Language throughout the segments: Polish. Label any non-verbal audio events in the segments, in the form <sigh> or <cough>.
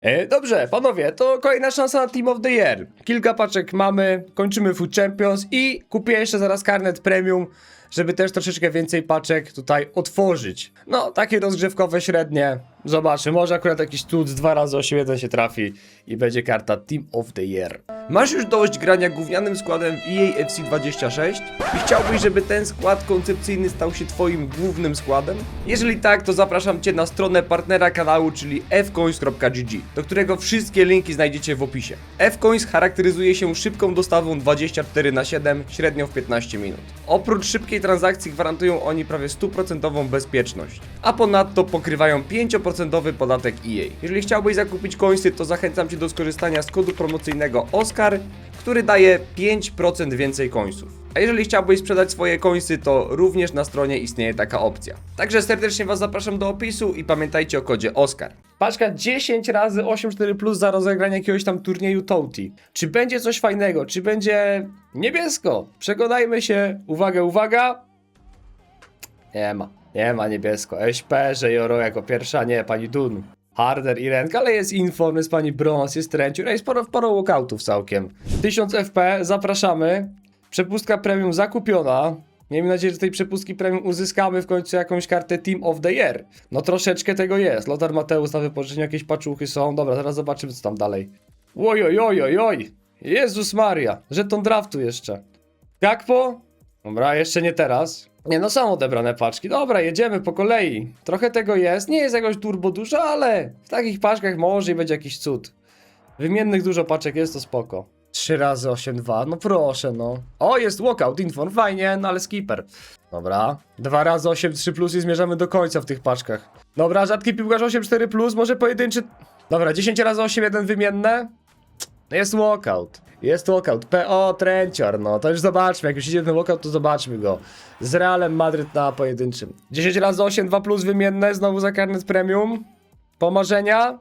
E, dobrze, panowie, to kolejna szansa na Team of the Year. Kilka paczek mamy, kończymy Food Champions i kupię jeszcze zaraz karnet premium, żeby też troszeczkę więcej paczek tutaj otworzyć. No, takie rozgrzewkowe średnie. Zobaczy, może akurat jakiś tuc 2 razy 8 1 się trafi i będzie karta Team of the Year. Masz już dość grania gównianym składem w EA FC 26 i chciałbyś, żeby ten skład koncepcyjny stał się twoim głównym składem? Jeżeli tak, to zapraszam cię na stronę partnera kanału, czyli fcoins.gg, do którego wszystkie linki znajdziecie w opisie. fcoins charakteryzuje się szybką dostawą 24 na 7, średnio w 15 minut. Oprócz szybkiej transakcji gwarantują oni prawie 100% bezpieczność, a ponadto pokrywają 5% podatek EA. Jeżeli chciałbyś zakupić coinsy, to zachęcam cię do skorzystania z kodu promocyjnego OSCAR, który daje 5% więcej coinsów. A jeżeli chciałbyś sprzedać swoje coinsy, to również na stronie istnieje taka opcja. Także serdecznie Was zapraszam do opisu i pamiętajcie o kodzie OSCAR. Paczka 10 razy 8-4 plus za rozegranie jakiegoś tam turnieju Touti. Czy będzie coś fajnego? Czy będzie niebiesko? Przekonajmy się. Uwaga, uwaga. Nie ma. Nie ma niebiesko. Że Joro jako pierwsza, nie, pani Dun. Harder i Renk, ale jest Inform, jest pani Brons, jest Trenciur, jest sporo, sporo walkoutów całkiem. 1000 FP, zapraszamy. Przepustka premium zakupiona. Miejmy nadzieję, że tej przepustki premium uzyskamy w końcu jakąś kartę Team of the Year. No troszeczkę tego jest. Lothar Mateusz na wypożyczeniu, jakieś paczuchy są. Dobra, zaraz zobaczymy co tam dalej. Oj, oj, oj, oj, oj. Jezus Maria. Żeton draftu jeszcze. Gakpo? Dobra, jeszcze nie teraz. Nie, no są odebrane paczki. Dobra, jedziemy po kolei. Trochę tego jest. Nie jest jakoś turbo dużo, ale w takich paczkach może i będzie jakiś cud. Wymiennych dużo paczek jest, to spoko. 3 razy 8-2, no proszę, no. O, jest walkout, inform, fajnie, no ale skipper. Dobra. 2 razy 8-3 plus i zmierzamy do końca w tych paczkach. Dobra, rzadki piłkarz 8-4 plus, może pojedynczy... Dobra, 10 razy 8-1 wymienne. Jest walkout. Jest walkout. PO Trencior, no to już zobaczmy. Jak już idzie ten walkout, to zobaczmy go. Z Realem Madryt na pojedynczym. 10 razy 8, 2 plus wymienne, znowu za karnet premium. Pomarzenia.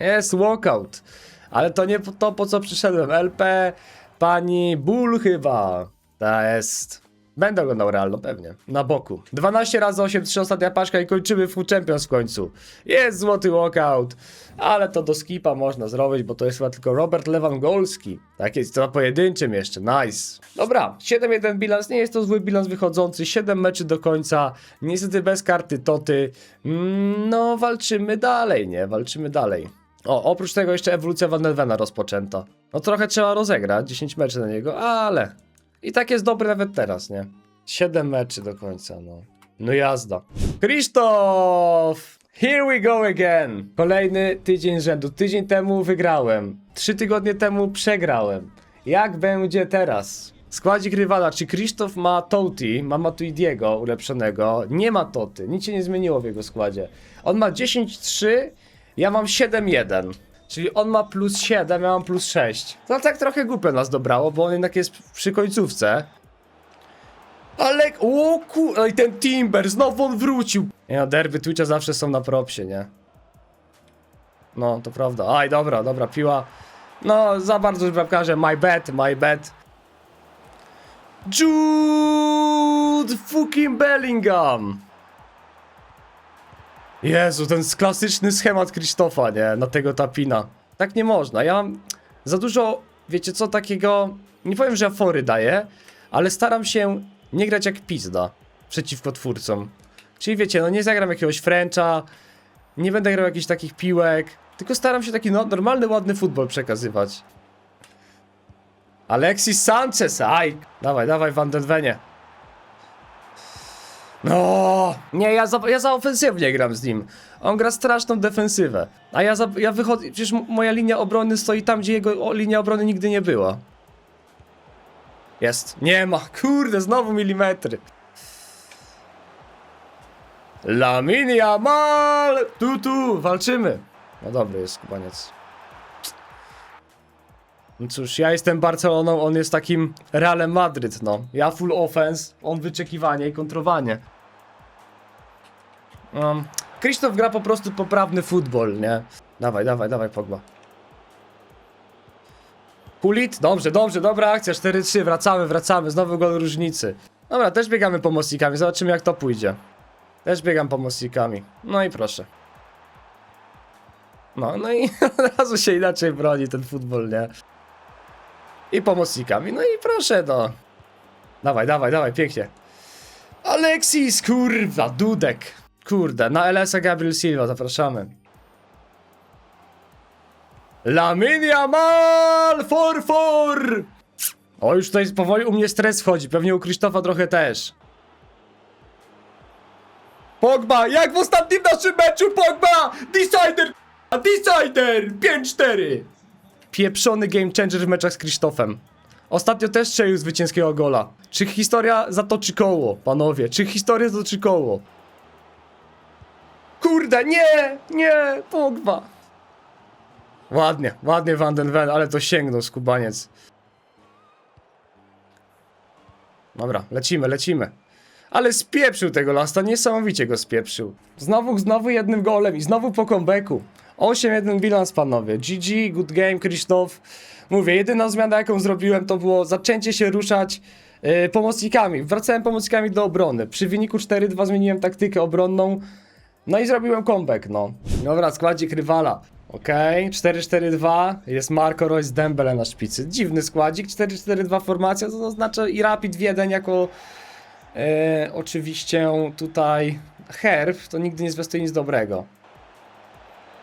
Jest walkout. Ale to nie to, po co przyszedłem. LP, pani Bull chyba. Ta jest. Będę oglądał realno, pewnie. Na boku. 12 razy 8, 3 ostatnia paczka i kończymy Food Champions w końcu. Jest złoty walkout. Ale to do skipa można zrobić, bo to jest chyba tylko Robert Lewandowski. Tak jest, to na pojedynczym jeszcze. Nice. Dobra, 7-1 bilans. Nie jest to zły bilans wychodzący. 7 meczy do końca. Niestety bez karty Toty. Mm, no, walczymy dalej, nie? Walczymy dalej. O, oprócz tego jeszcze ewolucja Van rozpoczęta. No trochę trzeba rozegrać, 10 meczy na niego, ale i tak jest dobry nawet teraz, nie? 7 meczy do końca, no. No jazda. Krzysztof! Here we go again! Kolejny tydzień rzędu. Tydzień temu wygrałem. Trzy tygodnie temu przegrałem. Jak będzie teraz? Składzik rywala, czy Krzysztof ma Touti, ma Matuidiego ulepszonego? Nie ma Toty, nic się nie zmieniło w jego składzie. On ma 10-3, ja mam 7-1. Czyli on ma plus 7, ja mam plus 6. To tak trochę głupio nas dobrało, bo on jednak jest przy końcówce. Ale, o ku... No i ten Timber, znowu on wrócił. Nie no, derby Twitcha zawsze są na propsie, nie? No, to prawda. Aj, dobra, dobra, piła. No, za bardzo już bramkarze. My bad, my bad. Jude fucking Bellingham. Jezu, ten klasyczny schemat Krzysztofa, nie? Na tego tapina. Tak nie można. Ja za dużo, wiecie co, takiego. Nie powiem, że ja fory daję, ale staram się nie grać jak pizda przeciwko twórcom. Czyli wiecie, no nie zagram jakiegoś Frencha, nie będę grał jakichś takich piłek, tylko staram się taki no, normalny, ładny futbol przekazywać. Alexis Sanchez, aj! Dawaj, dawaj, Van den Venie. No, nie, ja za, ja za ofensywnie gram z nim. On gra straszną defensywę. A ja, za, ja wychodzę. Przecież moja linia obrony stoi tam, gdzie jego linia obrony nigdy nie była. Jest. Nie ma. <laughs> Kurde, znowu milimetry. Lamin Yamal! Tu, tu, walczymy. No dobry jest kubaniec. No cóż, ja jestem Barceloną, on jest takim Realem Madryt, no. Ja full offense, on wyczekiwanie i kontrowanie. Um, Krzysztof gra po prostu poprawny futbol, nie? Dawaj, dawaj, dawaj, Pogba. Pulit? Dobrze, dobrze, dobra akcja, 4-3, wracamy, wracamy, znowu gol różnicy. Dobra, też biegamy pomocnikami, zobaczymy jak to pójdzie. Też biegam pomocnikami. No i proszę. No, no i <laughs> od razu się inaczej broni ten futbol, nie? I pomocnikami, no i proszę, no. Dawaj, dawaj, dawaj, pięknie. Alexis, kurwa, Dudek. Kurde, na LS-a Gabriel Silva, zapraszamy. Lamin Yamal, for for! O, już tutaj powoli u mnie stres wchodzi, pewnie u Krzysztofa trochę też. Pogba, jak w ostatnim naszym meczu, Pogba! Decider! Decider! 5-4! Pieprzony game changer w meczach z Krzysztofem. Ostatnio też strzelił zwycięskiego gola. Czy historia zatoczy koło, panowie? Czy historia zatoczy koło? Kurde, nie! Nie! Pogba! Ładnie, ładnie Van den Ven, ale to sięgnął skubaniec. Dobra, lecimy, lecimy. Ale spieprzył tego lasta, niesamowicie go spieprzył. Znowu, znowu jednym golem i znowu po comebacku. 8-1 bilans, panowie. GG, good game, Krzysztof. Mówię, jedyna zmiana jaką zrobiłem to było zaczęcie się ruszać yy, pomocnikami. Wracałem pomocnikami do obrony. Przy wyniku 4-2 zmieniłem taktykę obronną. No i zrobiłem comeback, no. Dobra, składzik rywala. Okej, 4-4-2. Jest Marco Royce Dembele na szpicy. Dziwny składzik, 4-4-2 formacja, to oznacza i Rapid Wiedeń jako e, oczywiście tutaj herb, to nigdy nie zwiastuje nic dobrego.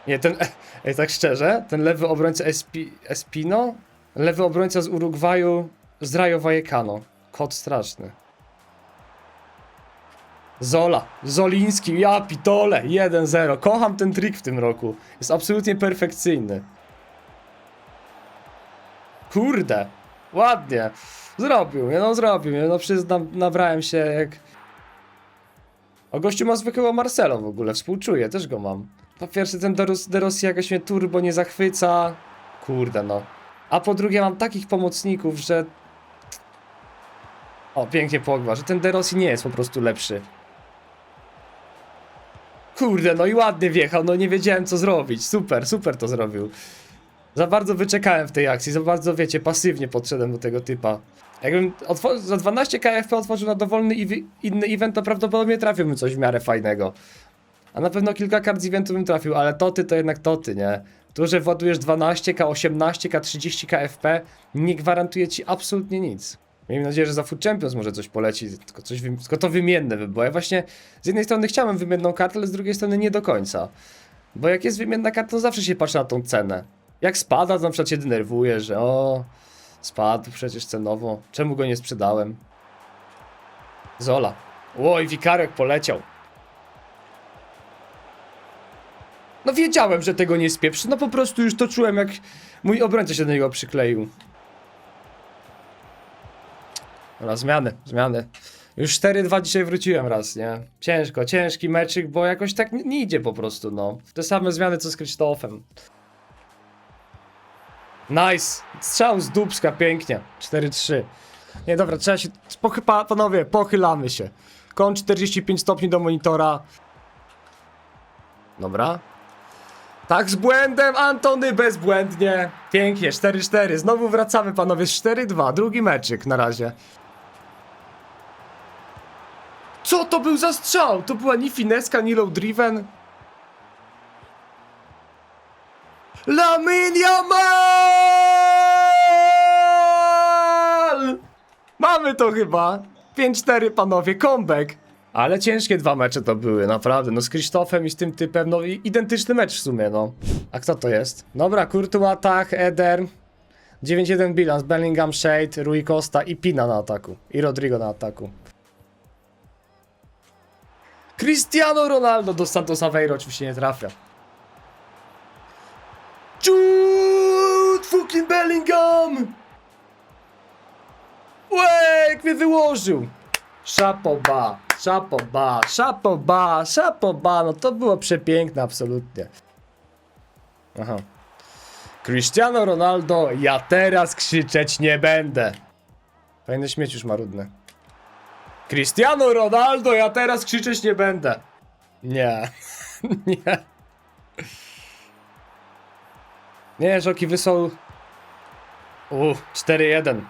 Nie, ten, <laughs> ej, tak szczerze, ten lewy obrońca Espi, Espino, lewy obrońca z Urugwaju z Rayo Vallecano. Kot straszny. Zola, Zoliński, ja pitole, 1-0. Kocham ten trik w tym roku. Jest absolutnie perfekcyjny. Kurde, ładnie. Zrobił mnie, no zrobił mnie, no przyznam, nabrałem się jak... O gościu ma zwykłego Marcelo w ogóle, współczuję, też go mam. Po pierwsze ten Deros, Derossi jakoś mnie turbo nie zachwyca. Kurde no. A po drugie mam takich pomocników, że... O, pięknie Pogba, że ten Derossi nie jest po prostu lepszy. Kurde, no i ładnie wjechał, no nie wiedziałem co zrobić. Super, super to zrobił. Za bardzo wyczekałem w tej akcji, za bardzo, wiecie, pasywnie podszedłem do tego typa. Jakbym za 12 KFP otworzył na dowolny inny event, to prawdopodobnie trafiłbym coś w miarę fajnego. A na pewno kilka kart z eventu bym trafił, ale toty to jednak toty, nie? Tu, że władujesz 12k, 18k, 30k FP, nie gwarantuje ci absolutnie nic. Miejmy nadzieję, że za Food Champions może coś poleci, tylko, coś tylko to wymienne by było. Ja właśnie z jednej strony chciałem wymienną kartę, ale z drugiej strony nie do końca. Bo jak jest wymienna karta, to zawsze się patrzy na tą cenę. Jak spada, to na przykład się denerwuje, że o, spadł przecież cenowo, czemu go nie sprzedałem? Zola. Oj, wikarek poleciał. No wiedziałem, że tego nie spieprzy, no po prostu już to czułem, jak mój obrońca się do niego przykleił. Dobra, zmiany, zmiany. Już 4-2 dzisiaj wróciłem raz, nie? Ciężko, ciężki meczyk, bo jakoś tak nie, idzie po prostu, no. Te same zmiany co z Krzysztofem. Nice! Strzał z dubska, pięknie. 4-3. Nie, dobra, trzeba się... Pochy, pa, panowie, pochylamy się. Kąt 45 stopni do monitora. Dobra. Tak, z błędem, Antony bezbłędnie. Pięknie, 4-4. Znowu wracamy, panowie, z 4-2. Drugi meczyk na razie. Co to był za strzał? To była ni fineska, ni low driven. Lamin Yamal! Mamy to chyba. 5-4 panowie, comeback. Ale ciężkie dwa mecze to były, naprawdę. No z Krzysztofem i z tym typem, no i identyczny mecz w sumie, no. A kto to jest? Dobra, Courtois, tak, Eder. 9-1 bilans, Bellingham, Shade, Rui Costa i Pina na ataku. I Rodrigo na ataku. Cristiano Ronaldo do Santos Aveiro oczywiście nie trafia. Jude fucking Bellingham! Łek mnie wyłożył! Szapoba, szapoba, szapoba, szapoba, no to było przepiękne absolutnie. Aha. Cristiano Ronaldo, ja teraz krzyczeć nie będę. Fajny śmieć już marudny. Cristiano Ronaldo, ja teraz krzyczeć nie będę. Nie. <laughs> nie. Nie, Żoki wysłał... Uff, 4-1.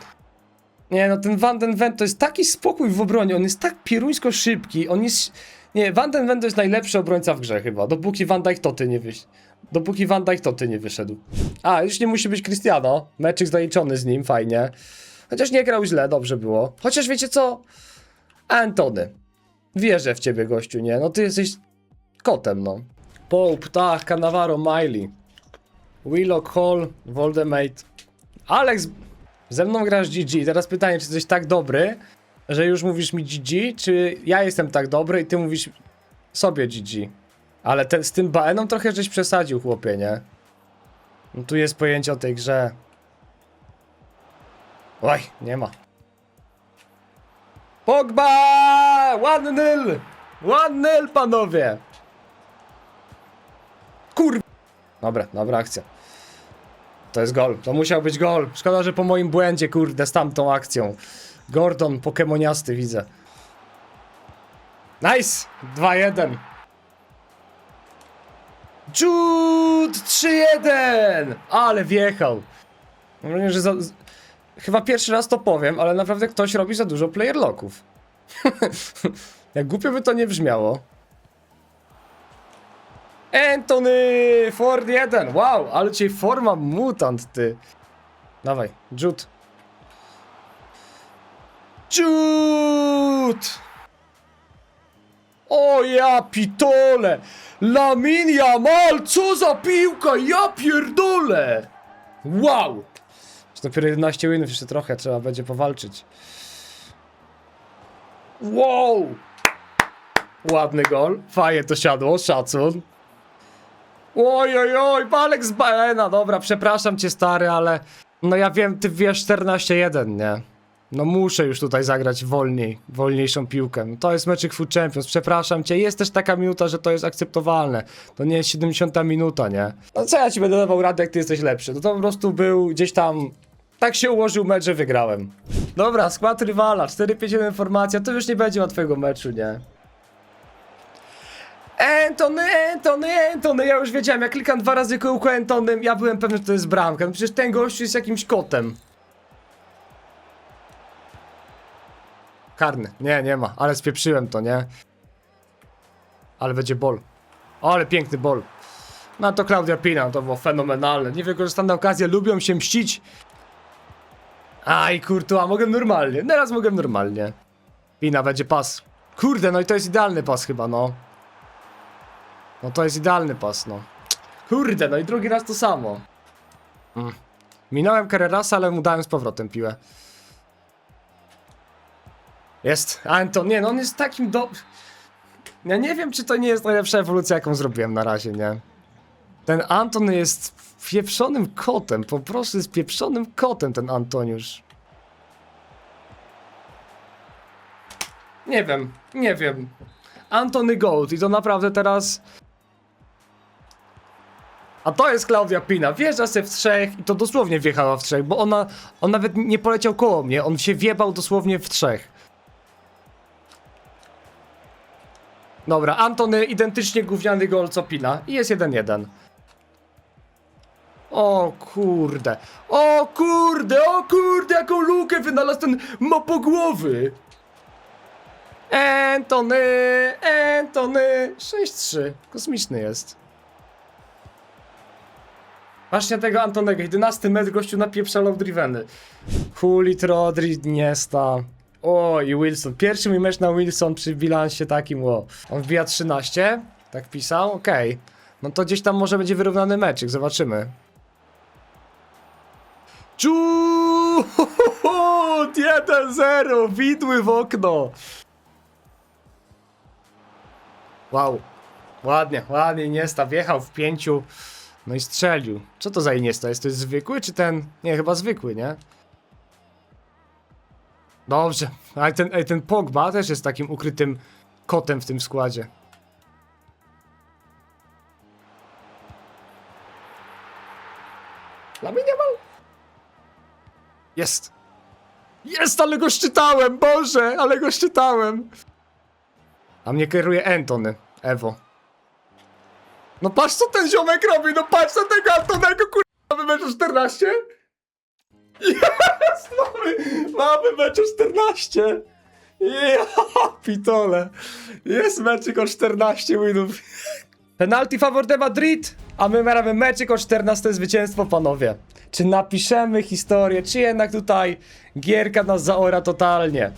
Nie no, ten Van den Ven to jest taki spokój w obronie, on jest tak pieruńsko szybki, on jest... Nie, Van den Ven to jest najlepszy obrońca w grze chyba, dopóki Van Dijk Toty nie wyszedł. Dopóki Van Dijk Toty nie wyszedł. A, już nie musi być Cristiano, meczyk zaliczony z nim, fajnie. Chociaż nie grał źle, dobrze było. Chociaż wiecie co? Antony. Wierzę w ciebie, gościu, nie? No ty jesteś kotem, no. Pope, tak, Cannavaro, Miley. Willock, Hall, Voldemate. Alex, ze mną grasz GG. Teraz pytanie, czy jesteś tak dobry, że już mówisz mi GG, czy ja jestem tak dobry i ty mówisz sobie GG. Ale te, z tym Baeną trochę żeś przesadził, chłopie, nie? No tu jest pojęcie o tej grze. Oj, nie ma. Pogba! 1-0! 1-0, panowie! Kur... Dobra, dobra akcja. To jest gol. To musiał być gol. Szkoda, że po moim błędzie, kurde, z tamtą akcją. Gordon, pokemoniasty, widzę. Nice! 2-1. Jude! 3-1! Ale wjechał. Wrażenie, że za... Chyba pierwszy raz to powiem, ale naprawdę ktoś robi za dużo player locków. <laughs> Jak głupio by to nie brzmiało. Anthony! Ford 1! Wow, ale dzisiaj forma mutant, ty. Dawaj, Jude. Jude! O ja pitole! Lamin Jamal, co za piłka, ja pierdolę! Wow! Dopiero 11 winów, jeszcze trochę trzeba będzie powalczyć. Wow! Ładny gol, fajnie to siadło, szacun. Oj, oj, oj, Balek z Baena, dobra, przepraszam cię stary, ale no ja wiem, ty wiesz 14-1, nie? No muszę już tutaj zagrać wolniej, wolniejszą piłkę. No to jest meczyk Food Champions, przepraszam cię, jest też taka minuta, że to jest akceptowalne. To nie jest 70 minuta, nie? No co ja ci będę dawał radę, jak ty jesteś lepszy? No to po prostu był gdzieś tam... Tak się ułożył mecz, że wygrałem. Dobra, skład rywala, 4-5-1 formacja, to już nie będzie łatwego meczu, nie? Antony, Antony, Antony, ja już wiedziałem, jak klikam dwa razy kółko Antonym, ja byłem pewny, że to jest bramka. No przecież ten gościu jest jakimś kotem. Karny, nie, nie ma, ale spieprzyłem to, nie? Ale będzie bol. Ale piękny bol. No to Klaudia Pina, to było fenomenalne. Niewykorzystane okazje, lubią się mścić. Aj, kurtua, mogę normalnie, teraz mogę normalnie. Pina będzie pas. Kurde, no i to jest idealny pas chyba, no. No to jest idealny pas, no. Kurde, no i drugi raz to samo. Mm. Minąłem Carrerasa, ale mu dałem z powrotem piłę. Jest, Anton, nie no on jest takim do... Ja nie wiem, czy to nie jest najlepsza ewolucja, jaką zrobiłem na razie, nie? Ten Anton jest pieprzonym kotem, po prostu jest pieprzonym kotem ten Antoniusz. Nie wiem, nie wiem. Antony Gold i to naprawdę teraz... A to jest Klaudia Pina. Wjeżdża się w trzech i to dosłownie wjechała w trzech, bo ona, on nawet nie poleciał koło mnie, on się wjebał dosłownie w trzech. Dobra, Antony identycznie gówniany gol co Pina i jest 1-1. O kurde, o kurde, o kurde, jaką lukę wynalazł ten mopogłowy. Antony, Antony, 6-3, kosmiczny jest. Właśnie tego Antonego, 11 metr gościu napieprza low driveny. Hulit, Rodri, Niesta. O, i Wilson. Pierwszy mój mecz na Wilson przy bilansie takim, o. On wbija 13, tak pisał, okej. No to gdzieś tam może będzie wyrównany meczyk, zobaczymy. Czuut! 1-0, widły w okno. Wow. Ładnie, ładnie Iniesta wjechał w pięciu. No i strzelił. Co to za Iniesta jest? To jest zwykły czy ten... Nie, chyba zwykły, nie? Dobrze. Ale ten, ej, ten Pogba też jest takim ukrytym kotem w tym składzie. Lamine Yamal. Jest. Jest, ale go szczytałem, Boże, ale go szczytałem. A mnie kieruje Antony, Ewo. No patrz co ten ziomek robi, no patrz na tego Antonego kurwa meczu 14. Jest! Mamy, mamy mecz o 14! Ja pitole! Jest meczyk o 14 winów. Penalty favor de Madrid, a my mamy meczyk o 14 zwycięstwo, panowie. Czy napiszemy historię, czy jednak tutaj gierka nas zaora totalnie?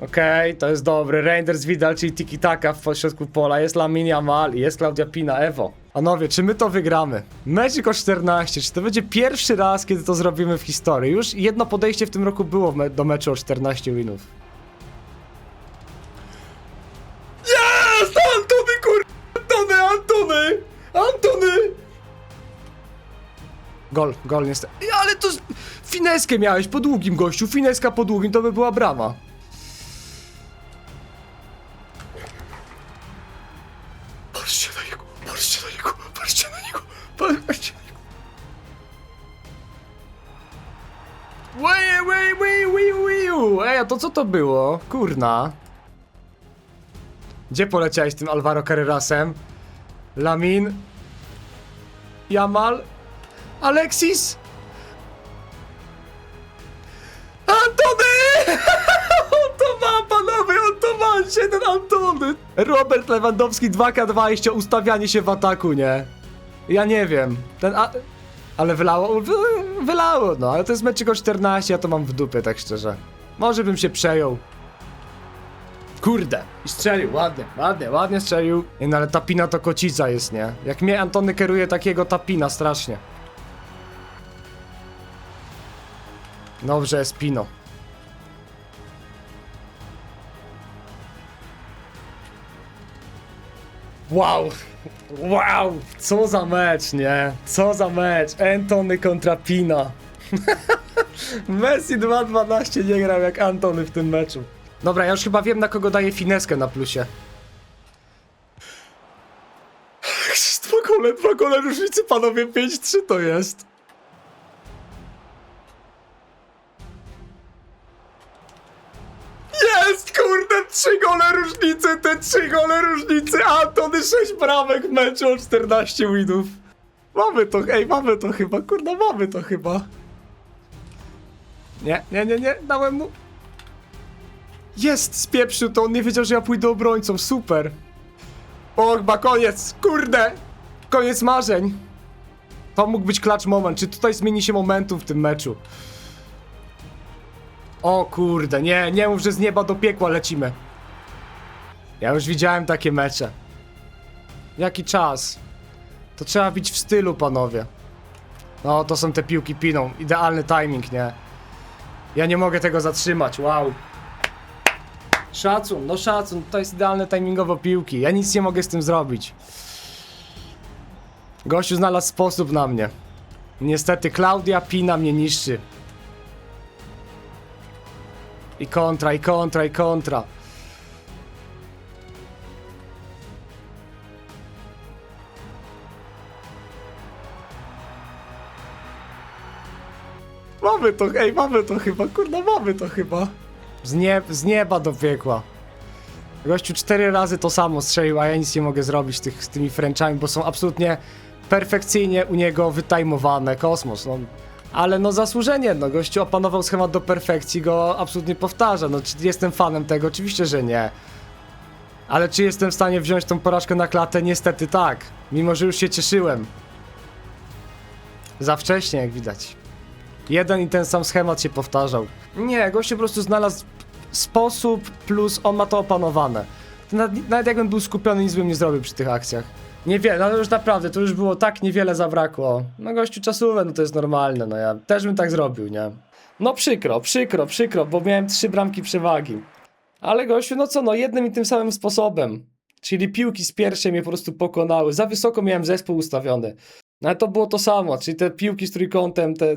Okej, to jest dobry. Reinders Vidal, czyli tiki-taka w środku pola. Jest Lamin Yamal i jest Claudia Pina, Ewo. Panowie, czy my to wygramy? Meczik o 14. Czy to będzie pierwszy raz, kiedy to zrobimy w historii? Już jedno podejście w tym roku było me- do meczu o 14 winów. Jest! Antony, kur... Antony, Antony! Antony! Gol, gol niestety. Ale to... Fineskę miałeś po długim, gościu. Fineska po długim, to by była brama. To co to było? Kurna. Gdzie poleciałeś tym Alvaro Carrerasem? Lamin? Jamal? Alexis? Antony! <laughs> On to ma, panowie, on to ma, się ten Antony! Robert Lewandowski 2K20, ustawianie się w ataku, nie? Ja nie wiem. Ten a... Ale wylało? Wy, wylało, no, ale to jest meczek o 14, ja to mam w dupie, tak szczerze. Może bym się przejął. Kurde. I strzelił, ładnie, ładnie, ładnie strzelił. Nie, no ale tapina to kocica jest, nie? Jak mnie Antony kieruje takiego tapina, strasznie. Dobrze, jest Pino. Wow! Wow! Co za mecz, nie? Co za mecz? Antony kontra Pina. <laughs> Messi 2.12 nie grał jak Antony w tym meczu. Dobra, ja już chyba wiem na kogo daję fineskę na plusie. Dwa gole, dwa gole różnicy, panowie, 5-3 to jest. Jest, kurde, trzy gole różnicy, te trzy gole różnicy, Antony 6 bramek w meczu o 14 winów. Mamy to, ej, mamy to chyba, kurde, mamy to chyba. Nie, nie, nie, nie, dałem mu... Jest, spieprzył to, on nie wiedział, że ja pójdę obrońcą, super. Pogba, koniec, kurde, koniec marzeń. To mógł być clutch moment, czy tutaj zmieni się momentum w tym meczu? O kurde, nie, nie mów, że z nieba do piekła lecimy. Ja już widziałem takie mecze. Jaki czas? To trzeba bić w stylu, panowie. No, to są te piłki piną. Idealny timing, nie? Ja nie mogę tego zatrzymać, wow. Szacun, no szacun, to jest idealne timingowo piłki. Ja nic nie mogę z tym zrobić. Gościu znalazł sposób na mnie. Niestety Klaudia Pina mnie niszczy. I kontra, i kontra, i kontra. Mamy to, ej, mamy to chyba, kurna, mamy to chyba. Z, nie, z nieba do piekła. Gościu cztery razy to samo strzelił, a ja nic nie mogę zrobić tych, z tymi Frenchami, bo są absolutnie perfekcyjnie u niego wytajmowane. Kosmos, no. Ale no zasłużenie, no gościu opanował schemat do perfekcji, go absolutnie powtarza. No czy jestem fanem tego? Oczywiście, że nie. Ale czy jestem w stanie wziąć tą porażkę na klatę? Niestety tak. Mimo, że już się cieszyłem. Za wcześnie, jak widać. Jeden i ten sam schemat się powtarzał. Nie, gościu po prostu znalazł sposób, plus on ma to opanowane. Nawet, nawet jakbym był skupiony, nic bym nie zrobił przy tych akcjach. Niewiele, no już naprawdę, to już było tak niewiele zabrakło. No gościu czasówę, no to jest normalne, no ja też bym tak zrobił, nie? No przykro, przykro, przykro, bo miałem trzy bramki przewagi. Ale gościu, no co, no jednym i tym samym sposobem. Czyli piłki z pierwszej mnie po prostu pokonały. Za wysoko miałem zespół ustawiony. No ale to było to samo, czyli te piłki z trójkątem, te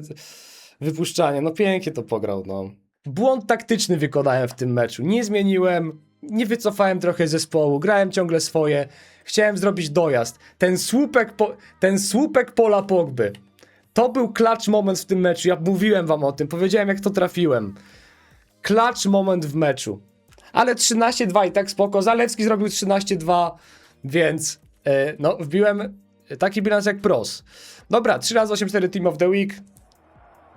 wypuszczanie, no pięknie to pograł, no. Błąd taktyczny wykonałem w tym meczu. Nie zmieniłem, nie wycofałem trochę zespołu, grałem ciągle swoje. Chciałem zrobić dojazd. Ten słupek, po, ten słupek pola Pogby. To był clutch moment w tym meczu. Ja mówiłem wam o tym, powiedziałem jak to trafiłem. Clutch moment w meczu. Ale 13-2 i tak spoko. Zalecki zrobił 13-2, więc e, no wbiłem taki bilans jak pros. Dobra, 3 razy 8-4 Team of the Week.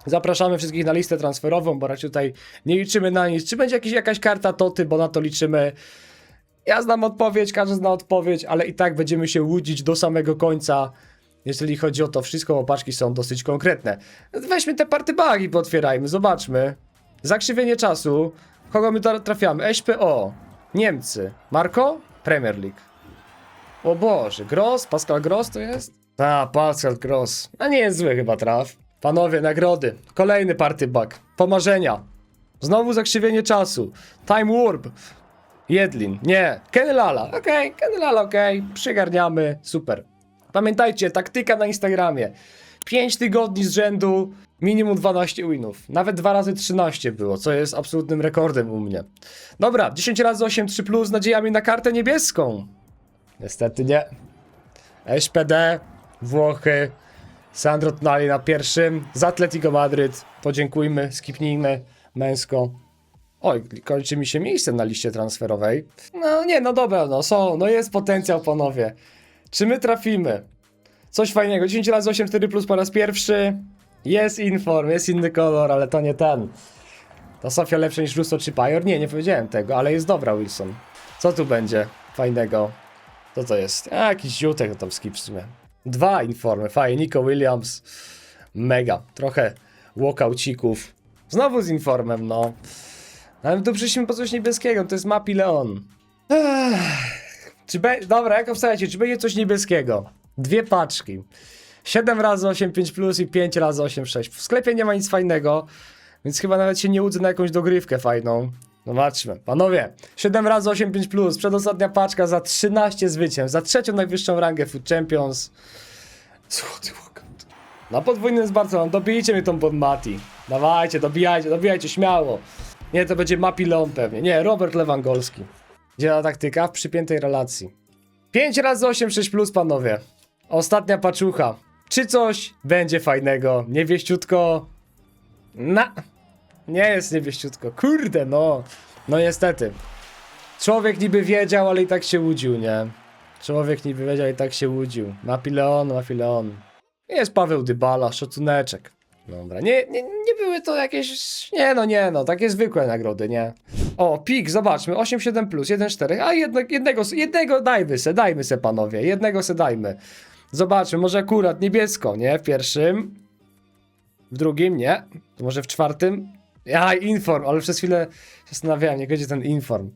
Zapraszamy wszystkich na listę transferową, bo raczej tutaj nie liczymy na nic. Czy będzie jakiś, jakaś karta Toty, bo na to liczymy. Ja znam odpowiedź, każdy zna odpowiedź, ale i tak będziemy się łudzić do samego końca, jeżeli chodzi o to wszystko, bo paczki są dosyć konkretne. Weźmy te party bagi, potwierajmy, zobaczmy. Zakrzywienie czasu. Kogo my tra- trafiamy? SPO. Niemcy. Marco? Premier League. O Boże, Gross? Pascal Gross to jest? A, Pascal Gross. A nie jest zły chyba traf. Panowie, nagrody. Kolejny party bug. Pomarzenia. Znowu zakrzywienie czasu. Time Warp. Jedlin. Nie. Kenelala. Okej, Kenelala, okej. Przygarniamy. Super. Pamiętajcie, taktyka na Instagramie. 5 tygodni z rzędu, minimum 12 winów. Nawet 2 razy 13 było, co jest absolutnym rekordem u mnie. Dobra, 10 razy 8 3 plus nadziejami na kartę niebieską. Niestety nie. SPD, Włochy, Sandro Tonali na pierwszym, z Atletico Madryt. Podziękujmy, skipnijmy męsko. Oj, kończy mi się miejsce na liście transferowej. No nie, no dobra, no są, no jest potencjał, panowie. Czy my trafimy? Coś fajnego, 10 razy 8, 4 plus po raz pierwszy. Jest inform, jest inny kolor, ale to nie ten. Ta Sofia lepsza niż Russo czy Pajor? Nie, nie powiedziałem tego, ale jest dobra Wilson. Co tu będzie fajnego? Co to jest? A, jakiś ziutek, no tam skip w sumie. Dwa informy, fajnie. Nico Williams. Mega. Trochę walkoucików. Znowu z informem, no. Ale tu przyszliśmy po coś niebieskiego, to jest Mapi Leon. Czy be... Dobra, jak obstawiacie, czy będzie coś niebieskiego? Dwie paczki. 7 razy 8 5 plus i 5 razy 8 6. W sklepie nie ma nic fajnego, więc chyba nawet się nie łudzę na jakąś dogrywkę fajną. Zobaczmy. Panowie, 7 razy 8 5 plus, przedostatnia paczka za 13 zwycięstw, za trzecią najwyższą rangę Food Champions. Złoty łokot. Na podwójnym z Barceloną, dobijcie mnie tą pod Mati. Dawajcie, dobijajcie, dobijajcie, śmiało. Nie, to będzie Mapi Leon pewnie. Nie, Robert Lewandowski. Dziela taktyka w przypiętej relacji. 5 razy 8 6 plus, panowie. Ostatnia paczucha. Czy coś będzie fajnego? Niewieściutko. Na. Nie jest niewieściutko. Kurde, no. No niestety. Człowiek niby wiedział, ale i tak się łudził, nie? Człowiek niby wiedział i tak się łudził. Mapileon, Mapileon. Jest Paweł Dybala, szacuneczek. Dobra, nie, nie, nie były to jakieś... Nie no, nie no, takie zwykłe nagrody, nie? O, pik, zobaczmy, 8,7+, plus, 1,4, a jedno, jednego, jednego dajmy se, dajmy se panowie, jednego se dajmy. Zobaczmy, może akurat niebiesko, nie? W pierwszym. W drugim, nie. To może w czwartym. Ja, inform, ale przez chwilę się zastanawiałem, nie będzie ten inform.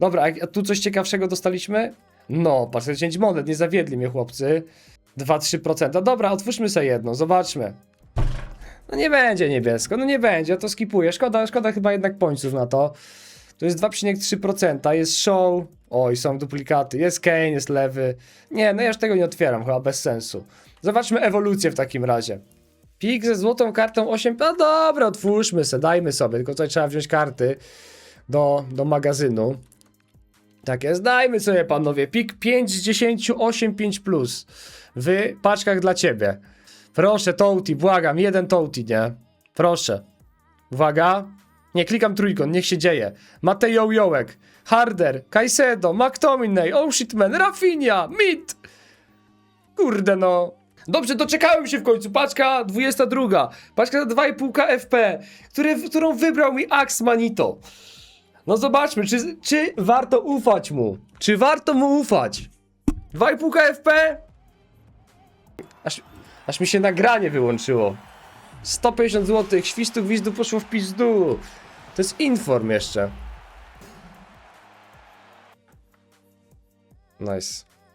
Dobra, a a tu coś ciekawszego dostaliśmy? No, patrzcie, 10 monet, nie zawiedli mnie chłopcy. 2-3%. Dobra, otwórzmy sobie jedno, zobaczmy. No nie będzie niebiesko, no nie będzie, to skipuję. Szkoda, szkoda chyba jednak pońców na to. To jest 2,3%, jest show. Oj, są duplikaty. Jest Kane, jest lewy. Nie, no ja już tego nie otwieram, chyba bez sensu. Zobaczmy ewolucję w takim razie. Pik ze złotą kartą 8. No dobra, otwórzmy se, dajmy sobie. Tylko tutaj trzeba wziąć karty do, do magazynu. Tak jest, dajmy sobie panowie. Pik 5 z 10, 8, 5 plus. W paczkach dla ciebie. Proszę, Touti, błagam, jeden Touti, nie? Proszę. Uwaga. Nie, klikam trójkąt, niech się dzieje. Mateo Jołek, Harder, Caicedo, McTominay, Oshitman, Rafinha, Mit. Kurde no. Dobrze, doczekałem się w końcu. Paczka 22. Paczka za 2,5 FP, które, którą wybrał mi Ax Manito. No zobaczmy, czy, czy warto ufać mu. Czy warto mu ufać? 2,5 FP? Aż, aż mi się nagranie wyłączyło. 150 zł, świstu gwizdu poszło w pizdu. To jest inform jeszcze. Nice.